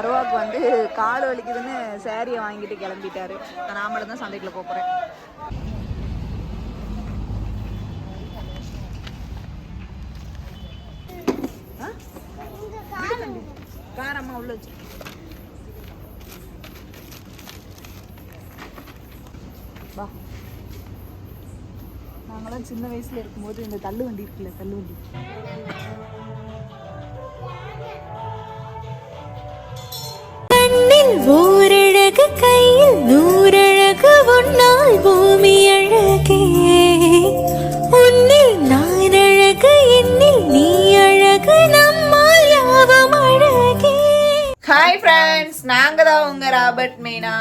கருவாக்கு வந்து கால் வலிக்குதுன்னு சேரீயை வாங்கிட்டு கிளம்பிட்டாரு. நான் மட்டும் தான் சந்தைக்குள்ள போகிறேன் காரம்மா உள்ள வச்சு. வா. நாங்களாம் சின்ன வயசுல இருக்கும்போது இந்த தள்ளு வண்டி இருக்குல்ல தள்ளு வண்டி உன்னால் பூமி அழகே. உன்னில் நான் அழகு என்னில் நீ அழகு நம்மால் யாவும் அழகே. ஹாய் ஃப்ரெண்ட்ஸ் நாங்க தான் உங்க ராபர்ட் மீனா.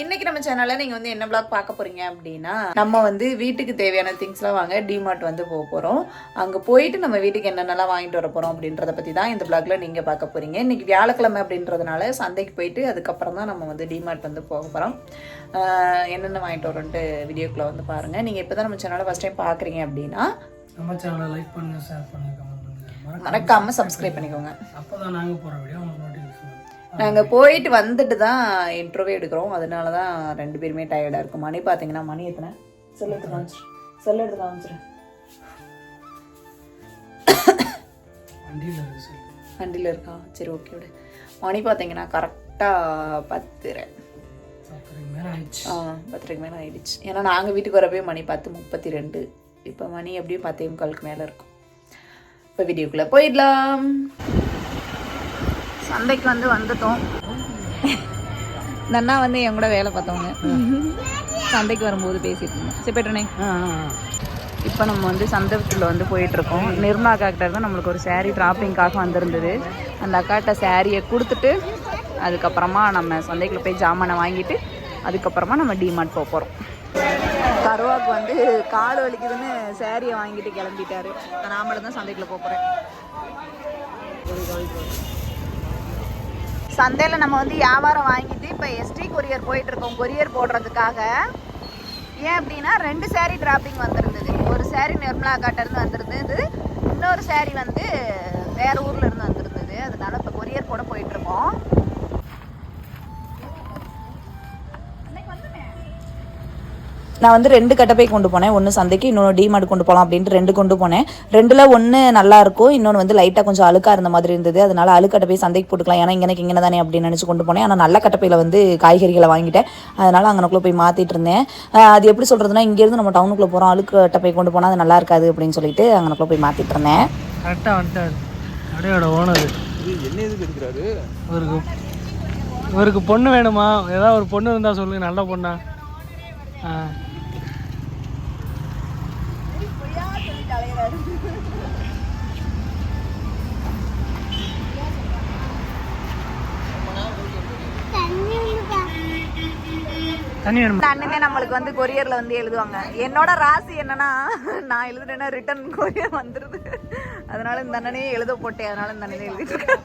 இன்னைக்கு நம்ம சேனல்ல நீங்க வந்து என்ன பிளாக் பார்க்க போறீங்க அப்படின்னா நம்ம வந்து வீட்டுக்கு தேவையான திங்ஸ்லாம் வாங்க டிமார்ட் வந்து போக போறோம். அங்க போயிட்டு நம்ம வீட்டுக்கு என்னென்னலாம் வாங்கிட்டு வர போறோம் அப்படின்றத பத்தி தான் இந்த பிளாக்ல நீங்க பார்க்க போறீங்க. இன்னைக்கு வியாழக்கிழமை அப்படின்றதுனால சந்தைக்கு போயிட்டு அதுக்கப்புறம் தான் நம்ம வந்து டிமார்ட் வந்து போக போறோம். என்னென்ன வாங்கிட்டு வரோன்ட்டு வீடியோக்குள்ள வந்து பாருங்க. நீங்க இப்பதான் நம்ம சேனலை ஃபர்ஸ்ட் டைம் பாக்குறீங்க அப்படின்னா நம்ம சேனலை லைக் பண்ணுங்க ஷேர் பண்ணுங்க கமெண்ட் பண்ணுங்க. மறக்காம சப்ஸ்கிரைப் பண்ணிக்கோங்க. அப்போ தான் நாங்கள் போகிற வீடியோ நாங்கள் போயிட்டு வந்துட்டு தான் இன்டர்வியூ எடுக்கிறோம். அதனால தான் ரெண்டு பேருமே டயர்டாக இருக்கும் மணி பார்த்தீங்கன்னா மணி எத்தனை? செல் எடுத்து காமிச்சிரு செல் எடுத்து காமிச்சிரு. வண்டியில் இருக்கு சார் வண்டியில் இருக்கா? சரி ஓகே விடு. மணி பார்த்தீங்கன்னா கரெக்டாக பத்துரை பத்தரைக்கு மேலே ஆயிடுச்சு. ஏன்னா நாங்கள் வீட்டுக்கு வரப்பே மணி பத்து முப்பத்தி ரெண்டு. இப்போ மணி எப்படியும் பத்தே முக்காலுக்கு மேலே இருக்கும். இப்போ வீடியோக்குள்ளே போயிடலாம். சந்தைக்கு வந்து வந்துட்டோம். இந்த அண்ணா வந்து என் கூட வேலை பார்த்தவங்க. சந்தைக்கு வரும்போது பேசிட்டு இருந்தோம். சரி ஆ. இப்போ நம்ம வந்து சந்தைக்குள்ள வந்து போயிட்டு இருக்கோம் நிர்மலா அக்கா தான் நம்மளுக்கு ஒரு saree டிராப்பிங்காக வந்திருந்தது. அந்த அக்காட்ட சாரியை கொடுத்துட்டு அதுக்கப்புறமா நம்ம சந்தைக்குள்ளே போய் ஜாமானை வாங்கிட்டு அதுக்கப்புறமா நம்ம டிமார்ட் போக போகிறோம் கருவாக்கு வந்து கால் வலிக்குதுன்னு சேரீயை வாங்கிட்டு கிளம்பிட்டாரு. நான் மட்டும் தான் சந்தைக்குள்ள போக போகிறேன் சந்தையில் நம்ம வந்து வியாபாரம் வாங்கிட்டு இப்போ எஸ்டி கொரியர் போயிட்டு இருக்கோம். கொரியர் போடுறதுக்காக. ஏன் அப்படின்னா ரெண்டு சேரீ டிராப்பிங் வந்துருந்தது. ஒரு சேரீ நிர்மலா காட்டிலேருந்து வந்துருந்தது. வந்திருந்தது இன்னொரு சேரீ வந்து வேற ஊர்ல இருந்து வந்திருந்தது. அதனால இப்போ கொரியர் போட போயிட்டு நான் வந்து ரெண்டு கட்டப்பை கொண்டு போனேன். ஒன்று சந்தைக்கு இன்னொன்று டிமார்ட் கொண்டு போகலாம் அப்படின்ட்டு ரெண்டு கொண்டு போனேன். ரெண்டில் ஒன்று நல்லா இருக்கும் இன்னொன்று வந்து லைட்டாக கொஞ்சம் அழுக்காக இருந்த மாதிரி இருந்தது. அதனால அழுக்கட்டப்பை சந்தைக்கு போட்டுக்கலாம். ஏன்னா இங்கே இங்கே தானே அப்படின்னு நினச்சி கொண்டு போனேன். ஆனால் நல்ல கட்டப்பையில் வந்து காய்கறிகளை வாங்கிட்டேன். அதனால அங்கனக்குள்ளே போய் மாற்றிட்டு இருந்தேன். அது எப்படி சொல்கிறதுனா இங்கேருந்து நம்ம டவுனுக்குள்ளே போகிறோம் அழுக்கு கட்டப்பை கொண்டு போனால் அது நல்லா இருக்காது அப்படின்னு சொல்லிட்டு அங்கனக்குள்ளே போய் மாற்றிட்டு இருந்தேன். கரெக்டாக வந்துட்டாரு. கடையோட ஓனர். என்ன எதுக்கு எடுக்கிறாரு? இவருக்கு இவருக்கு பொண்ணு வேணுமா? ஏதாவது ஒரு பொண்ணு இருந்தால் சொல்லுங்க நல்ல பொண்ணா. ஆ இந்த அண்ணனே நம்மளுக்கு வந்து கொரியர்ல வந்து எழுதுவாங்க. என்னோட ராசி என்னன்னா நான் எழுதுறேன்னா ரிட்டர்ன் கொரியர் வந்துருது. அதனால இந்த அண்ணனே எழுத போட்டேன். அதனால இந்த அண்ணனே எழுதிட்டு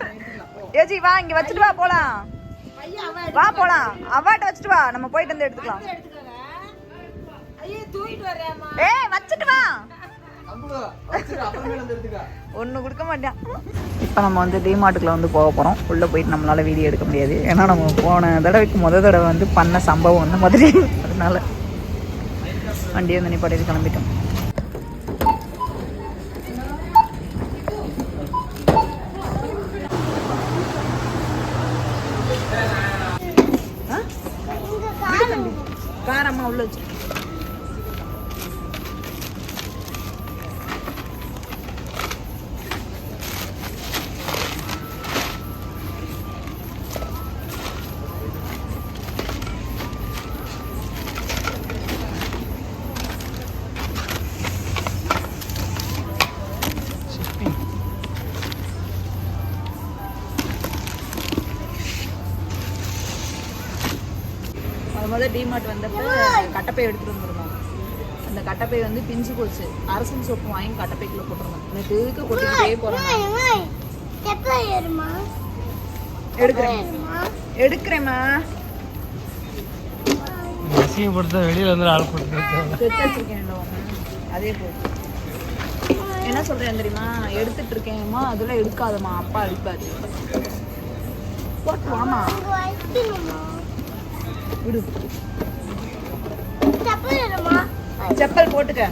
ஏஜி வா இங்க வச்சுட்டு வா போலாம். வா போலாம். அவாட்ட வச்சுட்டு வா. நம்ம போயிட்டு வந்து எடுத்துக்கலாம். ஏய் வச்சுட்டு வா. ஒன்று கொடுக்க மாட்டேன். இப்போ நம்ம வந்து டிமார்ட்டுக்குள்ள வந்து போக போகிறோம் உள்ளே போயிட்டு நம்மளால் வீடியோ எடுக்க முடியாது. ஏன்னா நம்ம போன தடவைக்கு முத தடவை வந்து பண்ண சம்பவம் அந்த மாதிரி. அதனால வண்டியை வந்து நிப்பாட்டி கிளம்பிட்டோம். முதல்ல டிமார்ட் வந்தப்ப கட்டப்பை எடுத்துட்டு வந்திருந்தோம். அந்த கட்டப்பை வந்து பிஞ்சு போச்சு. அரசன் சோப்பு வாங்கி கட்டப்பைக்குள்ள போட்டிருந்தோம். எனக்கு எதுக்கு கொட்டிக்கிட்டே போறோம் எடுக்கிறேன். எடுக்கிறேம்மா. அசிங்கப்படுத்த வெளியில் வந்து ஆள் போட்டு செத்து வச்சிருக்கேன் அதே போதும் என்ன சொல்றேன் தெரியுமா? எடுத்துட்டு இருக்கேன்மா அதெல்லாம் எடுக்காதம்மா. அப்பா அடிப்பாரு. வாமா விடு. செப்பல் போட்டுக்க.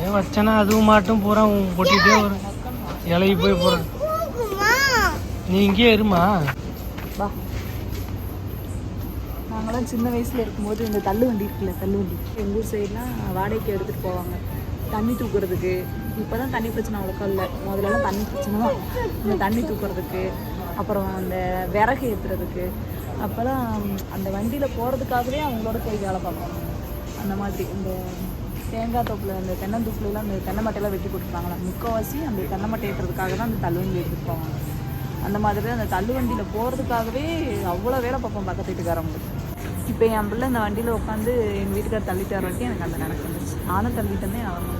ஏன் வச்சனா அதுவும் மாட்டும் பூரா பொட்டிகிட்டே வரும். இலைக்கு போய் போகிறேன் நீ இங்கேயே இருமா? வா. நாங்களாம் சின்ன வயசுல இருக்கும்போது இந்த தள்ளு வண்டி இருக்குல்ல தள்ளு வண்டி. எங்கள் ஊர் சைட்லாம் வாடகைக்கு எடுத்துகிட்டு போவாங்க. தண்ணி தூக்குறதுக்கு. இப்போ தான் தண்ணி பிரச்சனை அவ்வளோக்கா இல்லை. முதல்லலாம் தண்ணி பிரச்சனை தான். இந்த தண்ணி தூக்குறதுக்கு. அப்புறம் அந்த விறகு ஏற்றுறதுக்கு அப்போல்லாம் அந்த வண்டியில் போகிறதுக்காகவே அவங்களோட போய் வேலை பார்ப்பாங்க. அந்த மாதிரி இந்த தேங்காய் தோப்பில் அந்த தென்னந்தோப்புலாம் அந்த தென்னை மட்டையெல்லாம் வெட்டி கொடுத்துருப்பாங்களா முக்கால்வாசி அந்த தென்னை மட்டை ஏற்றுறதுக்காக தான் அந்த தள்ளுவண்டி எடுத்துகிட்டு போவாங்க. அந்த மாதிரி அந்த தள்ளுவண்டியில் போகிறதுக்காகவே அவ்வளோ வேலை பார்ப்போம் பக்கத்து வீட்டுக்காரங்களுக்கு இப்போ என் பிள்ளை இந்த வண்டியில் உட்காந்து எங்கள் வீட்டுக்கார தள்ளிட்டு வரட்டி எனக்கு அந்த நினைப்பு வந்துச்சு. நானும் தள்ளிட்டு இருந்தேன் நான்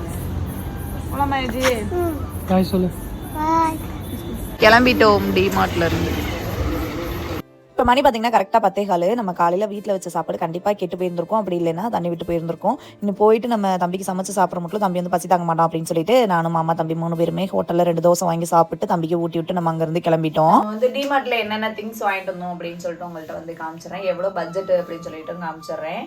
காய் சொல்லு. கிளம்பிட்டோம் டிமார்ட்ல இருந்து. இப்போ மணி பார்த்தீங்கன்னா கரெக்டாக பத்தே காலு. நம்ம காலையில் வீட்டில் வச்ச சாப்பாடு கண்டிப்பாக கெட்டு போயிருந்திருக்கும். அப்படி இல்லைன்னா தண்ணி விட்டு போயிருந்திருக்கும். இன்னும் போயிட்டு நம்ம தம்பிக்கு சமைச்சு சாப்பிட்ற மட்டும் தம்பி வந்து பசி தாங்க மாட்டான் அப்படின்னு சொல்லிட்டு நானும் மாமா தம்பி மூணு பேருமே ஹோட்டலில் ரெண்டு தோசை வாங்கி சாப்பிட்டு தம்பிக்கு ஊட்டி விட்டு நம்ம அங்கேருந்து கிளம்பிட்டோம். வந்து டிமார்ட்ல என்னென்ன திங்ஸ் வாங்கிட்டு வந்தோம் அப்படின்னு சொல்லிட்டு உங்கள்கிட்ட வந்து காமிச்சிடறேன். எவ்வளோ பட்ஜெட் அப்படின்னு சொல்லிட்டு காமிச்சிடுறேன்.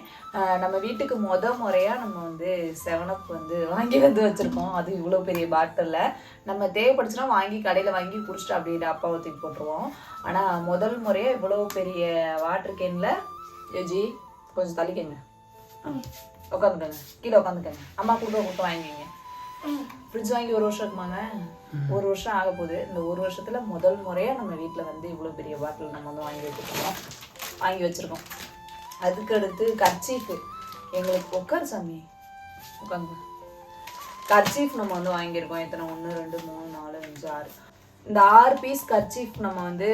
நம்ம வீட்டுக்கு முத முறையாக நம்ம வந்து செவனப் வந்து வாங்கி வந்து வச்சுருக்கோம். அது இவ்வளோ பெரிய பாட்டிலில் நம்ம தேவைப்படுச்சுன்னா வாங்கி கடையில் வாங்கி குடிச்சிட்டு அப்படியே அப்பா ஊற்றி போட்டுருவோம். ஆனால் முதல் முறையாக இவ்வளோ பெரிய வாட்டர் கேனில் யோஜி கொஞ்சம் தள்ளிக்கங்க. உட்காந்துக்கங்க. கீழே உட்காந்துக்கங்க. அம்மா கொடுக்க கொடுத்து வாங்கிங்க ஃப்ரிட்ஜ் வாங்கி ஒரு வருஷம் இருக்குமாங்க? ஒரு வருஷம் ஆக போகுது இந்த ஒரு வருஷத்துல முதல் முறையா நம்ம வீட்டில் வந்து இவ்வளோ பெரிய பாட்டில் நம்ம வந்து வாங்கி வச்சுருக்கோம். வாங்கி வச்சிருக்கோம். அதுக்கு அடுத்து கர்ச்சீஃபு எங்களுக்கு உட்கார் சாமி. உட்காந்து கர்ச்சீஃப் நம்ம வந்து வாங்கியிருக்கோம். எத்தனை? ஒன்று ரெண்டு மூணு நாலு அஞ்சு ஆறு. இந்த ஆறு பீஸ் கர்ச்சீஃப் நம்ம வந்து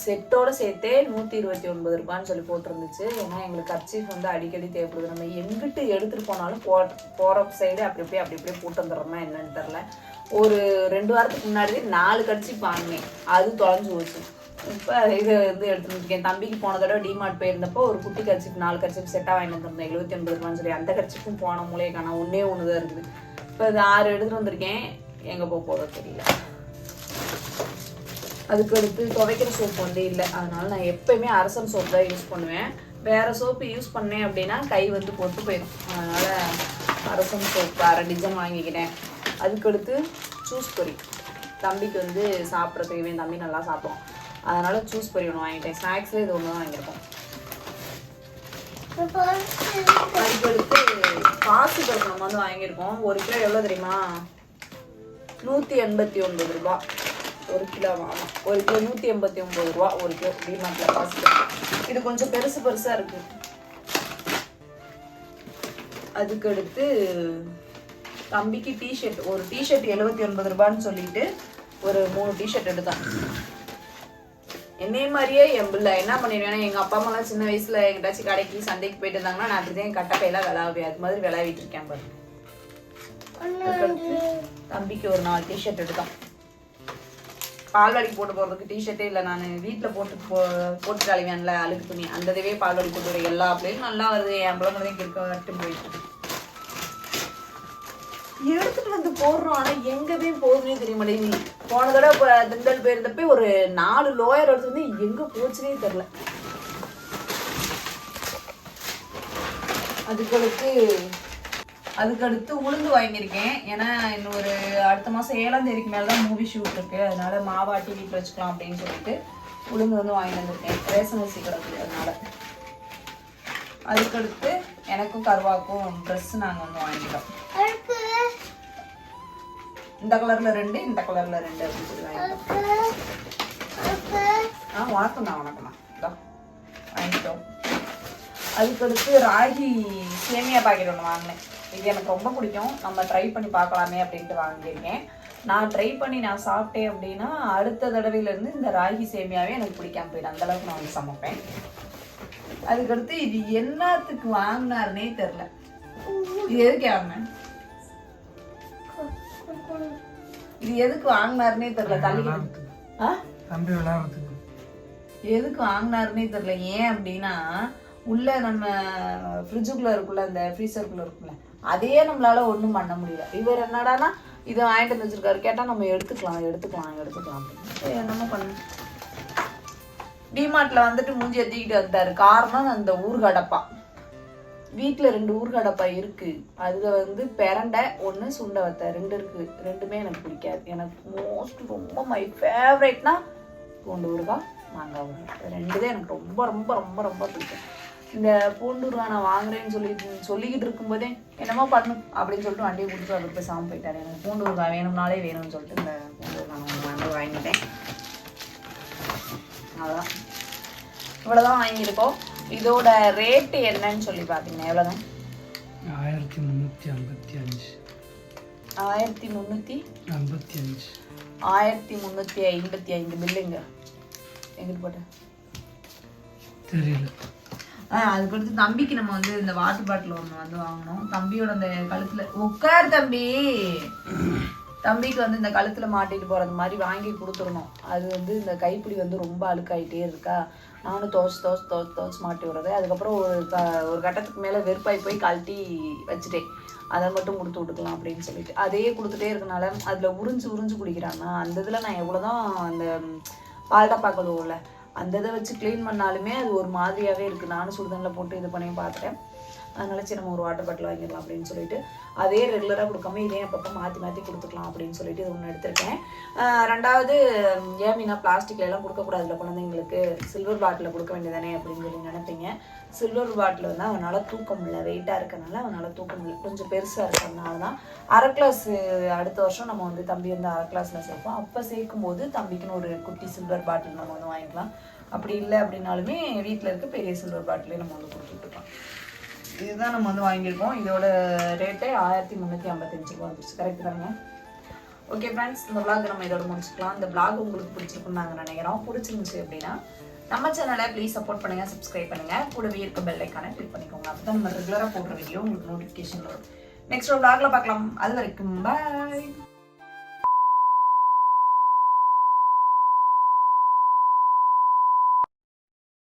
செட்டோடு சேர்த்தே நூற்றி இருபத்தி ஒன்பது ரூபான்னு சொல்லி போட்டிருந்துச்சு. ஏன்னா எங்களுக்கு கர்ச்சீஃப் வந்து அடிக்கடி தேவைப்படுது. நம்ம எங்கிட்டு எடுத்துகிட்டு போனாலும் போ போகிற சைடு அப்படி அப்படியே அப்படி அப்படியே போட்டு வந்துடுறோமா என்னன்னு தெரில ஒரு ரெண்டு வாரத்துக்கு முன்னாடி நாலு கர்ச்சீஃப் வாங்கினேன். அது தொலைஞ்சு போச்சு. இப்போ இது வந்து எடுத்துட்டு இருக்கேன். தம்பிக்கு போன தடவை டிமார்ட் போயிருந்தப்போ ஒரு குட்டி கர்ச்சிப் நாலு கர்ச்சிப் செட்டாக வாங்கிட்டு வந்திருந்தேன். எழுபத்தி ஒன்பது ரூபான்னு சொல்லி. அந்த கர்ச்சிப்பும் போன மூலையே காணா ஒன்றே ஒன்று தான் இருக்குது. இப்போ இது ஆறு எடுத்துகிட்டு வந்திருக்கேன். எங்கே போக போதோ தெரியல. அதுக்கு அடுத்து துவைக்கிற சோப்பு வந்து இல்லை. அதனால நான் எப்பயுமே அரசன் சோப்பு தான் யூஸ் பண்ணுவேன். வேறு சோப்பு யூஸ் பண்ணேன் அப்படின்னா கை வந்து பொட்டு போயிடும் அதனால் அரசன் சோப்பு அரை டிசைன் வாங்கிக்கிறேன் அதுக்கு அடுத்து பொரி. தம்பிக்கு வந்து சாப்பிட்றதுக்கு என் தம்பி நல்லா சாப்பிடும். அதனால் சூஸ் பொரி ஒன்று வாங்கிட்டேன். ஸ்நாக்ஸில் இது ஒன்று தான் வாங்கியிருக்கோம். அதுக்கு அடுத்து பாசி பருப்பு நம்ம வந்து வாங்கியிருக்கோம். ஒரு கிலோ எவ்வளோ தெரியுமா? நூற்றி எண்பத்தி ஒன்பது ரூபாய். ஒரு கிலோ ஆமாம் ஒரு கிலோ நூற்றி எண்பத்தி ஒம்பது ரூபா ஒரு கிலோ டிமார்ட்டில் காசு இது கொஞ்சம் பெருசு பெருசாக இருக்குது அதுக்கடுத்து தம்பிக்கு டிஷர்ட் ஒரு டிஷர்ட் எழுபத்தி ஒன்பது ரூபான்னு சொல்லிட்டு ஒரு மூணு டிஷர்ட் எடுத்தான். என்னைய மாதிரியே என் பிள்ளை என்ன பண்ணிடுவேன் எங்கள் அப்பா அம்மாலாம் சின்ன வயசில் எங்கிட்டாச்சும் கடைக்கு சந்தைக்கு போயிட்டு இருந்தாங்கன்னா நான் அப்படிதான் கட்டப்பையெல்லாம் விளாவே அது மாதிரி விளையாடிட்டு இருக்கேன் பாருங்க. தம்பிக்கு ஒரு நாலு டிஷர்ட் எடுத்தான். பால்வாடிக்கு போட்டு போகிறதுக்கு டிஷர்ட்டே இல்லை நான். வீட்டில் போட்டு போ போட்டு கழிவேன்ல அழுக்கு துணி. அந்த இதுவே பால்வாடி போட்டு வரேன் எல்லா பிள்ளையும் நல்லா வருது. என் பிள்ளைங்களையும் கிறுக்க வரட்டும் போயிட்டு எடுத்துட்டு வந்து போடுறோம். ஆனா எங்க போய் போகுதுன்னே தெரிய மாட்டேங்குது போன தடவை திண்டல் போயிருந்தப்ப ஒரு நாலு லோயர் எடுத்து வந்து எங்க போச்சுன்னே தெரில அதுகளுக்கு அதுக்கடுத்து உளுந்து வாங்கியிருக்கேன். ஏன்னா இன்னும் ஒரு அடுத்த மாதம் ஏழாம் தேதிக்கு மேலே தான் மூவி ஷூட் இருக்கு. அதனால மாவாட்டி வீட்டில் வச்சுக்கலாம் அப்படின்னு சொல்லிட்டு உளுந்து வந்து வாங்கி வந்திருக்கேன். ரேஷன் அரிசி கிடக்கு அதனால. அதுக்கடுத்து எனக்கும் கருவாக்கும் ட்ரெஸ் நாங்கள் வந்து வாங்கிட்டோம். இந்த கலர்ல ரெண்டு இந்த கலர்ல ரெண்டு அப்படின்னு சொல்லி வாங்கிட்டோம். ஆ வணக்கம் தான் வணக்கம் தான் இதோ வாங்கிட்டோம். அதுக்கடுத்து ராகி சேமியா பாக்கெட் ஒன்று வாங்கினேன். இது எனக்கு ரொம்ப பிடிக்கும். நம்ம ட்ரை பண்ணி பார்க்கலாமே அப்படின்ட்டு வாங்கியிருக்கேன். நான் ட்ரை பண்ணி நான் சாப்பிட்டேன் அப்படின்னா அடுத்த தடவையிலேருந்து இந்த ராகி சேமியாவே எனக்கு பிடிக்காம போயிடும். அந்த அளவுக்கு நான் வந்து சமைப்பேன். அதுக்கடுத்து இது என்னத்துக்கு வாங்கினாருனே தெரில இது எதுக்கு வாங்கினேன் இது எதுக்கு வாங்கினாருனே தெரியல. தள்ளிக்கிட்டு தம்பி விளையாடுறதுக்கு. எதுக்கு வாங்கினாருன்னே தெரியல. ஏன் அப்படின்னா உள்ள நம்ம ஃப்ரிட்ஜுக்குள்ள இருக்குல்ல அந்த ஃப்ரீசருக்குள்ள இருக்குல்ல அதையே நம்மளால ஒன்றும் பண்ண முடியல. இவர் என்னடானா இதை வாங்கிட்டு வந்து வச்சிருக்காரு. கேட்டால் நம்ம எடுத்துக்கலாம் எடுத்துக்கலாம் எடுத்துக்கலாம் அப்படின்னு. என்னமோ பண்ணு. டிமார்ட்ல வந்துட்டு மூஞ்சி எத்திக்கிட்டு வந்தாரு. காரணம் அந்த ஊர்கடப்பா. வீட்டில் ரெண்டு ஊர்கடப்பா இருக்கு. அதில் வந்து பெரண்டை ஒன்று சுண்டை வத்த ரெண்டு இருக்கு. ரெண்டுமே எனக்கு பிடிக்காது. எனக்கு மோஸ்ட் ரொம்ப மை ஃபேவரேட்னா பூண்டு ஊறுகாய் மாங்காய் ஊறுகாய். ரெண்டு தான் எனக்கு ரொம்ப ரொம்ப ரொம்ப ரொம்ப பிடிக்கும். இந்த பூண்டு ஊறுகாய் நான் வாங்குறேன்னு சொல்லிட்டு சொல்லிக்கிட்டு இருக்கும்போதே என்னமோ பண்ணும் அப்படின்னு சொல்லிட்டு வண்டியை கொடுத்து அவர் சாமி போயிட்டாரு. எனக்கு பூண்டு ஊறுகாய் வேணும்னாலே வேணும்னு சொல்லிட்டு இந்த பூண்டு ஊறுகாய் நான் வாங்கிட்டேன். அவ்வளோதான் இவ்வளோதான் வாங்கியிருக்கோம். இதோட ரேட்டு என்னன்னு சொல்லி பார்த்தீங்கன்னா எவ்வளோதான் ஆயிரத்தி முந்நூற்றி ஐம்பத்தி அஞ்சு. ஆயிரத்தி முந்நூற்றி ஐம்பத்தி அஞ்சு. ஆயிரத்தி முந்நூற்றி ஐம்பத்தி ஐந்து பில்லுங்க. எங்கிட்டு போட்டேன் தெரியல. ஆ அதுக்கு அடுத்து தம்பிக்கு நம்ம வந்து இந்த வாட்டர் பாட்டில் ஒன்று வந்து வாங்கினோம் தம்பியோட அந்த கழுத்தில் உட்கார் தம்பி. தம்பிக்கு வந்து இந்த கழுத்தில் மாட்டிட்டு போகிறது மாதிரி வாங்கி கொடுத்துருணும் அது வந்து இந்த கைப்பிடி வந்து ரொம்ப அழுக்காயிட்டே இருக்கா. நானும் தோசை தோசை தோச்சு தோசை மாட்டி விடுறது. அதுக்கப்புறம் ஒரு க ஒரு கட்டத்துக்கு மேலே வெறுப்பாய் போய் கழட்டி வச்சுட்டேன். அதை மட்டும் கொடுத்து விட்டுக்கலாம் அப்படின்னு சொல்லிட்டு. அதையே கொடுத்துட்டே இருக்கனால அதில் உறிஞ்சு உறிஞ்சு குடிக்கிறான்னா அந்த இதில் நான் எவ்வளோ தான் அந்த பால்டா பார்க்கல அந்த இதை வச்சு க்ளீன் பண்ணாலுமே அது ஒரு மாதிரியாகவே இருக்குது நானும் சுடுதண்ணில் போட்டு இது பண்ணி பார்த்துட்டேன். அதனால சரி நம்ம ஒரு வாட்டர் பாட்டில் வாங்கிடலாம் அப்படின்னு சொல்லிட்டு அதே ரெகுலராக கொடுக்காம இதே அப்பப்போ மாற்றி மாற்றி கொடுத்துக்கலாம் அப்படின்னு சொல்லிட்டு இது ஒன்று எடுத்திருக்கேன். ரெண்டாவது ஏன் மீனா பிளாஸ்டிக்ல எல்லாம் கொடுக்கக்கூடாதுல குழந்தைங்களுக்கு? சில்வர் பாட்டில் கொடுக்க வேண்டியதானே அப்படின்னு சொல்லி நினைப்பீங்க. சில்வர் பாட்டில் வந்து அவனால் தூக்க முடியல வெயிட்டாக இருக்கனால அவனால் தூக்க முடியல. கொஞ்சம் பெருசாக இருக்கிறதுனால தான் அரை கிளாஸ் அடுத்த வருஷம் நம்ம வந்து தம்பி வந்து அரை கிளாஸில் சேர்ப்போம். அப்போ சேர்க்கும் போது தம்பிக்குன்னு ஒரு குட்டி சில்வர் பாட்டில் நம்ம வந்து வாங்கிக்கலாம். அப்படி இல்லை அப்படின்னாலுமே வீட்டில் இருக்க பெரிய சில்வர் பாட்டிலே நம்ம வந்து கொடுத்துட்டு இதுதான் நம்ம வந்து வாங்கியிருக்கோம். இதோட ரேட்டே ஆயிரத்தி முந்நூற்றி ஐம்பத்தஞ்சு ரூபா வந்துருச்சு. கரெக்ட் தானே? ஓகே ஃப்ரெண்ட்ஸ் இந்த விளாக் நம்ம இதோட முடிச்சுக்கலாம். இந்த விளாக் உங்களுக்கு பிடிச்சிருக்குன்னு நாங்கள் நினைக்கிறோம். பிடிச்சிருந்துச்சு அப்படின்னா நம்ம சேனலை ப்ளீஸ் சப்போர்ட் பண்ணுங்கள் சப்ஸ்கிரைப் பண்ணுங்கள் கூடவே இருக்க பெல் ஐக்கானை கிளிக் பண்ணிக்கோங்க. அப்போ தான் நம்ம ரெகுலராக போடுற வீடியோ உங்களுக்கு நோட்டிஃபிகேஷன் வரும். நெக்ஸ்ட் ஒரு விளாகில் பார்க்கலாம். அது வரைக்கும் பாய்